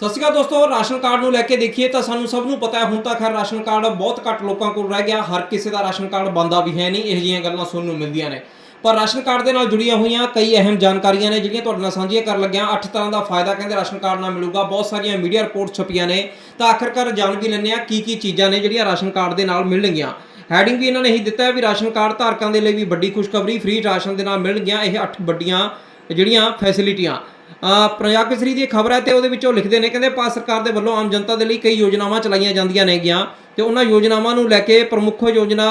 ਸਤਿ ਸ਼੍ਰੀ ਅਕਾਲ ਦੋਸਤੋ, ration card ਨੂੰ ਲੈ ਕੇ ਦੇਖੀਏ ਤਾਂ ਸਾਨੂੰ ਸਭ ਨੂੰ ਪਤਾ ਹੈ, ਹੁਣ ਤਾਂ ਖੈਰ ਰਾਸ਼ਨ ਕਾਰਡ ਬਹੁਤ ਘੱਟ ਲੋਕਾਂ ਕੋਲ ਰਹਿ ਗਿਆ, ਹਰ ਕਿਸੇ ਦਾ ਰਾਸ਼ਨ ਕਾਰਡ ਬੰਦਾ ਵੀ ਹੈ ਨਹੀਂ, ਇਹ ਜਿਹੀਆਂ ਗੱਲਾਂ ਸੁਣਨ ਨੂੰ ਮਿਲਦੀਆਂ ਨੇ। ਪਰ ਰਾਸ਼ਨ ਕਾਰਡ ਦੇ ਨਾਲ ਜੁੜੀਆਂ ਹੋਈਆਂ ਕਈ ਅਹਿਮ ਜਾਣਕਾਰੀਆਂ ਨੇ, ਜਿਹੜੀਆਂ ਤੁਹਾਡੇ ਨਾਲ ਸਾਂਝੀਆਂ ਕਰਨ ਲੱਗਿਆ। 8 ਤਰ੍ਹਾਂ ਦਾ ਫਾਇਦਾ ਕਹਿੰਦੇ ਰਾਸ਼ਨ ਕਾਰਡ ਨਾਲ ਮਿਲੂਗਾ, ਬਹੁਤ ਸਾਰੀਆਂ ਮੀਡੀਆ ਰਿਪੋਰਟ ਛਪੀਆਂ ਨੇ। ਤਾਂ ਆਖਰਕਾਰ ਜਾਣ ਵੀ ਲੈਂਦੇ ਆ ਕੀ ਕੀ ਚੀਜ਼ਾਂ ਨੇ ਜਿਹੜੀਆਂ ਰਾਸ਼ਨ ਕਾਰਡ ਦੇ ਨਾਲ ਮਿਲਣਗੀਆਂ। ਹੈਡਿੰਗ ਵੀ ਇਹਨਾਂ ਨੇ ਹੀ ਦਿੱਤਾ ਹੈ ਵੀ ਰਾਸ਼ਨ ਕਾਰਡ ਧਾਰਕਾਂ ਦੇ ਲਈ ਵੀ ਵੱਡੀ ਖੁਸ਼ਖਬਰੀ ਫ੍ਰੀ ਰਾਸ਼ਨ ਦੇ ਨਾਲ ਮਿਲਣਗੀਆਂ, ਇਹ 8 ਵੱਡੀਆਂ ਜਿਹੜੀਆਂ ਫੈਸਿਲਿਟੀਆਂ ਅ, ਪੰਜਾਬ ਦੀ ਖਬਰ ਹੈ ਤੇ ਉਹਦੇ ਵਿੱਚ ਉਹ ਲਿਖਦੇ ਨੇ ਕਹਿੰਦੇ ਭਾਰਤ ਸਰਕਾਰ ਦੇ ਵੱਲੋਂ ਆਮ ਜਨਤਾ ਦੇ ਲਈ ਕਈ ਯੋਜਨਾਵਾਂ ਚਲਾਈਆਂ ਜਾਂਦੀਆਂ ਨੇਗੀਆਂ ਤੇ ਉਹਨਾਂ ਯੋਜਨਾਵਾਂ ਨੂੰ ਲੈ ਕੇ ਪ੍ਰਮੁੱਖ ਯੋਜਨਾ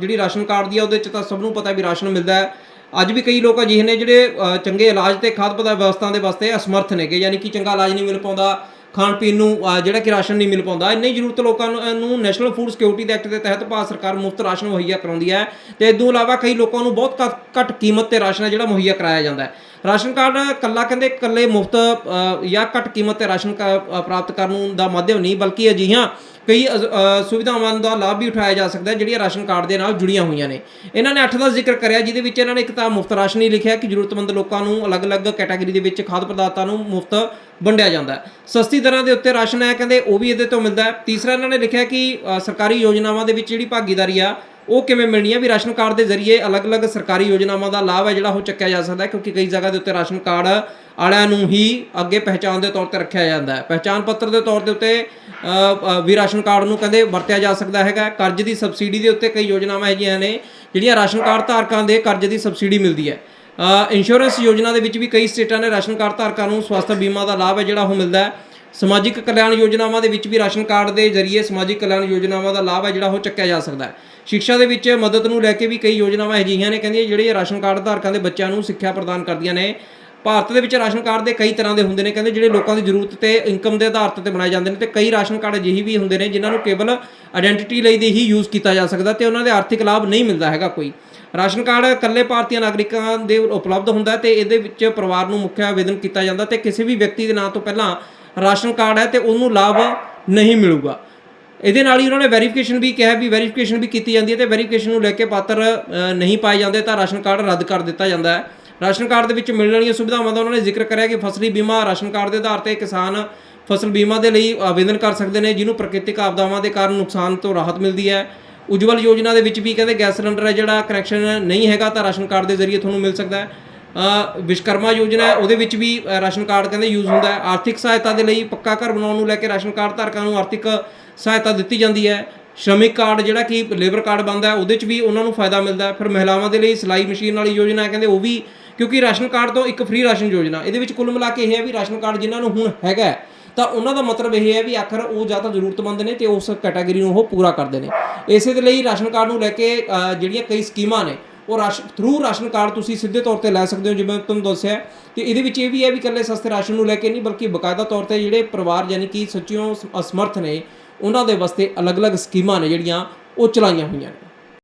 ਜਿਹੜੀ ਰਾਸ਼ਨ ਕਾਰਡ ਦੀ ਆ ਉਹਦੇ ਚ ਤਾਂ ਸਭ ਨੂੰ ਪਤਾ ਵੀ ਰਾਸ਼ਨ ਮਿਲਦਾ ਹੈ। ਅੱਜ ਵੀ ਕਈ ਲੋਕ ਅਜਿਹੇ ਨੇ ਜਿਹੜੇ ਚੰਗੇ ਇਲਾਜ ਤੇ ਖਾਦ ਪਦਾਰਥ ਵਿਵਸਥਾ ਦੇ ਵਾਸਤੇ ਅਸਮਰਥ ਨੇਗੇ ਯਾਨੀ ਕਿ ਚੰਗਾ ਇਲਾਜ ਨਹੀਂ ਮਿਲ ਪਾਉਂਦਾ ਖਾਣ ਪੀਣ ਨੂੰ ਜਿਹੜਾ ਕਿ ਰਾਸ਼ਨ ਨਹੀਂ ਮਿਲ ਪਾਉਂਦਾ। ਇੰਨੀ ਜ਼ਰੂਰਤ ਲੋਕਾਂ ਨੂੰ ਨੈਸ਼ਨਲ ਫੂਡ ਸਿਕਿਉਰਿਟੀ ਦੇ ਐਕਟ ਦੇ ਤਹਿਤ ਭਾਰਤ ਸਰਕਾਰ ਮੁਫਤ ਰਾਸ਼ਨ ਮੁਹੱਈਆ ਕਰਾਉਂਦੀ ਹੈ ਤੇ ਇਸ ਤੋਂ ਇਲਾਵਾ ਕਈ ਲੋਕਾਂ ਨੂੰ ਬਹੁਤ ਘੱਟ- ਘੱਟ ਕੀਮਤ ਤੇ ਰਾਸ਼ਨ ਹੈ ਜਿਹੜਾ ਮੁਹੱਈਆ ਕਰਾਇਆ ਜਾਂਦਾ ਹੈ। ਰਾਸ਼ਨ ਕਾਰਡ ਕੱਲਾ ਕਹਿੰਦੇ ਕੱਲੇ ਮੁਫਤ ਜਾਂ ਘੱਟ ਕੀਮਤ ਤੇ ਰਾਸ਼ਨ ਕਾ- ਪ੍ਰਾਪਤ ਕਰਨ ਦਾ ਮਾਧਿਅਮ ਨਹੀਂ, ਬਲਕਿ ਅਜਿਹੀਆਂ ਕਈ ਸੁਵਿਧਾਵਾਂ ਦਾ ਲਾਭ ਵੀ ਉਠਾਇਆ ਜਾ ਸਕਦਾ ਹੈ, ਜਿਹੜੀਆਂ ਰਾਸ਼ਨ ਕਾਰਡ ਦੇ ਨਾਲ ਜੁੜੀਆਂ ਹੋਈਆਂ ਨੇ। ਇਹਨਾਂ ਨੇ 8 ਦਾ ਜ਼ਿਕਰ ਕਰਿਆ, ਜਿਹਦੇ ਵਿੱਚ ਇਹਨਾਂ ਨੇ ਇੱਕ ਤਾਂ ਮੁਫਤ ਰਾਸ਼ਨ ਹੀ ਲਿਖਿਆ, ਕਿ ਜ਼ਰੂਰਤਮੰਦ ਲੋਕਾਂ ਨੂੰ ਅਲੱਗ-ਅਲੱਗ ਕੈਟਾਗਰੀ ਦੇ ਵਿੱਚ ਖਾਦ ਪਦਾਰਥਾਂ ਨੂੰ ਮੁਫਤ ਵੰਡਿਆ ਜਾਂਦਾ ਹੈ। ਸਸਤੀ ਦਰਾਂ ਦੇ ਉੱਤੇ ਰਾਸ਼ਨ ਹੈ, ਕਹਿੰਦੇ ਉਹ ਵੀ ਇਹਦੇ ਤੋਂ ਮਿਲਦਾ ਹੈ। ਤੀਸਰਾ ਇਹਨਾਂ ਨੇ ਲਿਖਿਆ ਕਿ ਸਰਕਾਰੀ ਯੋਜਨਾਵਾਂ ਦੇ ਵਿੱਚ ਜਿਹੜੀ ਭਾਗੀਦਾਰੀ ਆ ਉਹ ਕਿਵੇਂ ਮਿਲਣੀ ਹੈ ਵੀ ਰਾਸ਼ਨ ਕਾਰਡ ਦੇ ਜ਼ਰੀਏ ਅਲੱਗ-ਅਲੱਗ ਸਰਕਾਰੀ ਯੋਜਨਾਵਾਂ ਦਾ ਲਾਭ ਹੈ ਜਿਹੜਾ ਉਹ ਚੱਕਿਆ ਜਾ ਸਕਦਾ ਹੈ, ਕਿਉਂਕਿ ਕਈ ਜਗ੍ਹਾ ਦੇ ਉੱਤੇ ਰਾਸ਼ਨ ਕਾਰਡ ਵਾਲਿਆਂ ਨੂੰ ਹੀ ਅੱਗੇ ਪਹਿਚਾਣ ਦੇ ਤੌਰ ਤੇ ਰੱਖਿਆ ਜਾਂਦਾ ਹੈ। ਪਹਿਚਾਣ ਪੱਤਰ ਦੇ ਤੌਰ ਦੇ ਉੱਤੇ ਵੀ ਰਾਸ਼ਨ ਕਾਰਡ ਨੂੰ ਕਹਿੰਦੇ ਵਰਤਿਆ ਜਾ ਸਕਦਾ ਹੈਗਾ। ਕਰਜ਼ ਦੀ ਸਬਸਿਡੀ ਦੇ ਉੱਤੇ ਕਈ ਯੋਜਨਾਵਾਂ ਹੈਗੀਆਂ ਨੇ, ਜਿਹੜੀਆਂ ਰਾਸ਼ਨ ਕਾਰਡ ਧਾਰਕਾਂ ਦੇ ਕਰਜ਼ ਦੀ ਸਬਸਿਡੀ ਮਿਲਦੀ ਹੈ। ਇੰਸ਼ੋਰੈਂਸ ਯੋਜਨਾ ਦੇ ਵਿੱਚ ਵੀ ਕਈ ਸਟੇਟਾਂ ਨੇ ਰਾਸ਼ਨ ਕਾਰਡ ਧਾਰਕਾਂ ਨੂੰ ਸਵਾਸਥ ਬੀਮਾ ਦਾ ਲਾਭ ਹੈ ਜਿਹੜਾ ਉਹ ਮਿਲਦਾ ਹੈ। ਸਮਾਜਿਕ ਕਲਿਆਣ ਯੋਜਨਾਵਾਂ ਦੇ ਵਿੱਚ ਵੀ ਰਾਸ਼ਨ ਕਾਰਡ ਦੇ ਜ਼ਰੀਏ ਸਮਾਜਿਕ ਕਲਿਆਣ ਯੋਜਨਾਵਾਂ ਦਾ ਲਾਭ ਹੈ, ਜਿਹੜਾ ਉਹ ਚੱਕਿਆ ਜਾ ਸਕਦਾ ਹੈ। ਸਿੱਖਿਆ ਦੇ ਵਿੱਚ ਮਦਦ ਨੂੰ ਲੈ ਕੇ ਵੀ ਕਈ ਯੋਜਨਾਵਾਂ ਅਜਿਹੀਆਂ ਨੇ ਕਹਿੰਦੀਆਂ ਜਿਹੜੇ ਰਾਸ਼ਨ ਕਾਰਡ ਧਾਰਕਾਂ ਦੇ ਬੱਚਿਆਂ ਨੂੰ ਸਿੱਖਿਆ ਪ੍ਰਦਾਨ ਕਰਦੀਆਂ ਨੇ। ਭਾਰਤ ਦੇ ਵਿੱਚ ਰਾਸ਼ਨ ਕਾਰਡ ਦੇ ਕਈ ਤਰ੍ਹਾਂ ਦੇ ਹੁੰਦੇ ਨੇ, ਕਹਿੰਦੇ ਜਿਹੜੇ ਲੋਕਾਂ ਦੀ ਜ਼ਰੂਰਤ ਤੇ ਇਨਕਮ ਦੇ ਆਧਾਰ ਤੇ ਬਣਾਏ ਜਾਂਦੇ ਨੇ ਤੇ ਕਈ ਰਾਸ਼ਨ ਕਾਰਡ ਅਜਿਹੇ ਵੀ ਹੁੰਦੇ ਨੇ ਜਿਨ੍ਹਾਂ ਨੂੰ ਕੇਵਲ ਆਇਡੈਂਟੀਟੀ ਲਈ ਦੇ ਹੀ ਯੂਜ਼ ਕੀਤਾ ਜਾ ਸਕਦਾ ਤੇ ਉਹਨਾਂ ਦੇ ਆਰਥਿਕ ਲਾਭ ਨਹੀਂ ਮਿਲਦਾ ਹੈਗਾ ਕੋਈ। ਰਾਸ਼ਨ ਕਾਰਡ ਇਕੱਲੇ ਭਾਰਤੀ ਨਾਗਰਿਕਾਂ ਦੇ ਉਪਲਬਧ ਹੁੰਦਾ ਹੈ ਤੇ ਇਹਦੇ ਵਿੱਚ ਪਰਿਵਾਰ ਨੂੰ ਮੁੱਖ ਆਵੇਦਨ ਕੀਤਾ ਜਾਂਦਾ ਤੇ ਕਿਸੇ ਵੀ ਵਿਅਕਤੀ ਦੇ ਨਾਂ ਤੋਂ ਪਹਿਲਾਂ ਰਾਸ਼ਨ ਕਾਰਡ ਹੈ ਤੇ ਉਹਨੂੰ ਲਾਭ ਨਹੀਂ ਮਿਲੂਗਾ। ਇਹਦੇ ਨਾਲ ਹੀ ਉਹਨਾਂ ਨੇ ਵੈਰੀਫਿਕੇਸ਼ਨ ਵੀ ਕਿਹਾ ਵੀ ਵੈਰੀਫਿਕੇਸ਼ਨ ਵੀ ਕੀਤੀ ਜਾਂਦੀ ਹੈ ਤੇ ਵੈਰੀਫਿਕੇਸ਼ਨ ਨੂੰ ਲੈ ਕੇ ਪਾਤਰ ਨਹੀਂ ਪਾਏ ਜਾਂਦੇ ਤਾਂ ਰਾਸ਼ਨ ਕਾਰਡ ਰੱਦ ਕਰ ਦਿੱਤਾ ਜਾਂਦਾ ਹੈ। ਰਾਸ਼ਨ ਕਾਰਡ ਦੇ ਵਿੱਚ ਮਿਲਣ ਵਾਲੀਆਂ ਸੁਵਿਧਾਵਾਂ ਦਾ ਉਹਨਾਂ ਨੇ ਜ਼ਿਕਰ ਕਰਿਆ ਕਿ ਫਸਲੀ ਬੀਮਾ ਰਾਸ਼ਨ ਕਾਰਡ ਦੇ ਆਧਾਰ ਤੇ ਕਿਸਾਨ ਫਸਲ ਬੀਮਾ ਦੇ ਲਈ ਆਵੇਦਨ ਕਰ ਸਕਦੇ ਨੇ, ਜਿਹਨੂੰ ਪ੍ਰਕਿਰਤਿਕ ਆਪਦਾਵਾਂ ਦੇ ਕਾਰਨ ਨੁਕਸਾਨ ਤੋਂ ਰਾਹਤ ਮਿਲਦੀ ਹੈ। ਉਜਵਲ ਯੋਜਨਾ ਦੇ ਵਿੱਚ ਵੀ ਕਹਿੰਦੇ ਗੈਸ ਸਿਲੰਡਰ ਹੈ ਜਿਹੜਾ ਕਨੈਕਸ਼ਨ ਨਹੀਂ ਹੈਗਾ ਤਾਂ ਰਾਸ਼ਨ ਕਾਰਡ ਦੇ ਜ਼ਰੀਏ ਤੁਹਾਨੂੰ ਮਿਲ ਸਕਦਾ ਹੈ। ਵਿਸ਼ਕਰਮਾ ਯੋਜਨਾ ਹੈ, ਉਹਦੇ ਵਿੱਚ ਵੀ ਰਾਸ਼ਨ ਕਾਰਡ ਕਹਿੰਦੇ ਯੂਜ਼ ਹੁੰਦਾ ਹੈ। ਆਰਥਿਕ ਸਹਾਇਤਾ ਦੇ ਲਈ ਪੱਕਾ ਘਰ ਬਣਾਉਣ ਨੂੰ ਲੈ ਕੇ ਰਾਸ਼ਨ ਕਾਰਡ ਧਾਰਕਾਂ ਨੂੰ ਆਰਥਿਕ ਸਹਾਇਤਾ ਦਿੱਤੀ ਜਾਂਦੀ ਹੈ। ਸ਼੍ਰਮਿਕ ਕਾਰਡ ਜਿਹੜਾ ਕਿ ਲੇਬਰ ਕਾਰਡ ਬਣਦਾ ਉਹਦੇ 'ਚ ਵੀ ਉਹਨਾਂ ਨੂੰ ਫਾਇਦਾ ਮਿਲਦਾ ਹੈ। ਫਿਰ ਮਹਿਲਾਵਾਂ ਦੇ ਲਈ ਸਿਲਾਈ ਮਸ਼ੀਨ ਵਾਲੀ ਯੋਜਨਾ ਹੈ, ਕਹਿੰਦੇ ਉਹ ਵੀ, ਕਿਉਂਕਿ ਰਾਸ਼ਨ ਕਾਰਡ ਤੋਂ ਇੱਕ ਫ੍ਰੀ ਰਾਸ਼ਨ ਯੋਜਨਾ। ਇਹਦੇ ਵਿੱਚ ਕੁੱਲ ਮਿਲਾ ਕੇ ਇਹ ਹੈ ਵੀ ਰਾਸ਼ਨ ਕਾਰਡ ਜਿਨ੍ਹਾਂ ਨੂੰ ਹੁਣ ਹੈਗਾ ਤਾਂ ਉਹਨਾਂ ਦਾ ਮਤਲਬ ਇਹ ਹੈ ਵੀ ਆਖਰ ਉਹ ਜਾਂ ਤਾਂ ਜ਼ਰੂਰਤਮੰਦ ਨੇ ਤੇ ਉਸ ਕੈਟਾਗਰੀ ਨੂੰ ਉਹ ਪੂਰਾ ਕਰਦੇ ਨੇ। ਇਸੇ ਦੇ ਲਈ ਰਾਸ਼ਨ ਕਾਰਡ ਨੂੰ ਲੈ ਕੇ ਜਿਹੜੀਆਂ ਕਈ ਸਕੀਮਾਂ ਨੇ ਉਹ ਰਾਸ਼ਨ ਥਰੂ ਰਾਸ਼ਨ ਕਾਰਡ ਤੁਸੀਂ ਸਿੱਧੇ ਤੌਰ ਤੇ ਲੈ ਸਕਦੇ ਹੋ, ਜਿਵੇਂ ਤੁਹਾਨੂੰ ਦੱਸਿਆ ਹੈ। ਤੇ ਇਹਦੇ ਵਿੱਚ ਇਹ ਵੀ ਹੈ ਵੀ ਇਕੱਲੇ ਸਸਤੇ ਰਾਸ਼ਨ ਨੂੰ ਲੈ ਕੇ ਨਹੀਂ, ਬਲਕਿ ਬਕਾਇਦਾ ਤੌਰ ਤੇ ਜਿਹੜੇ ਪਰਿਵਾਰ ਯਾਨੀ ਕਿ ਸੱਚਿਓਂ ਅਸਮਰਥ ਨੇ, ਉਹਨਾਂ ਦੇ ਵਾਸਤੇ ਅਲੱਗ-ਅਲੱਗ ਸਕੀਮਾਂ ਨੇ ਜਿਹੜੀਆਂ ਉਹ ਚਲਾਈਆਂ ਹੋਈਆਂ ਨੇ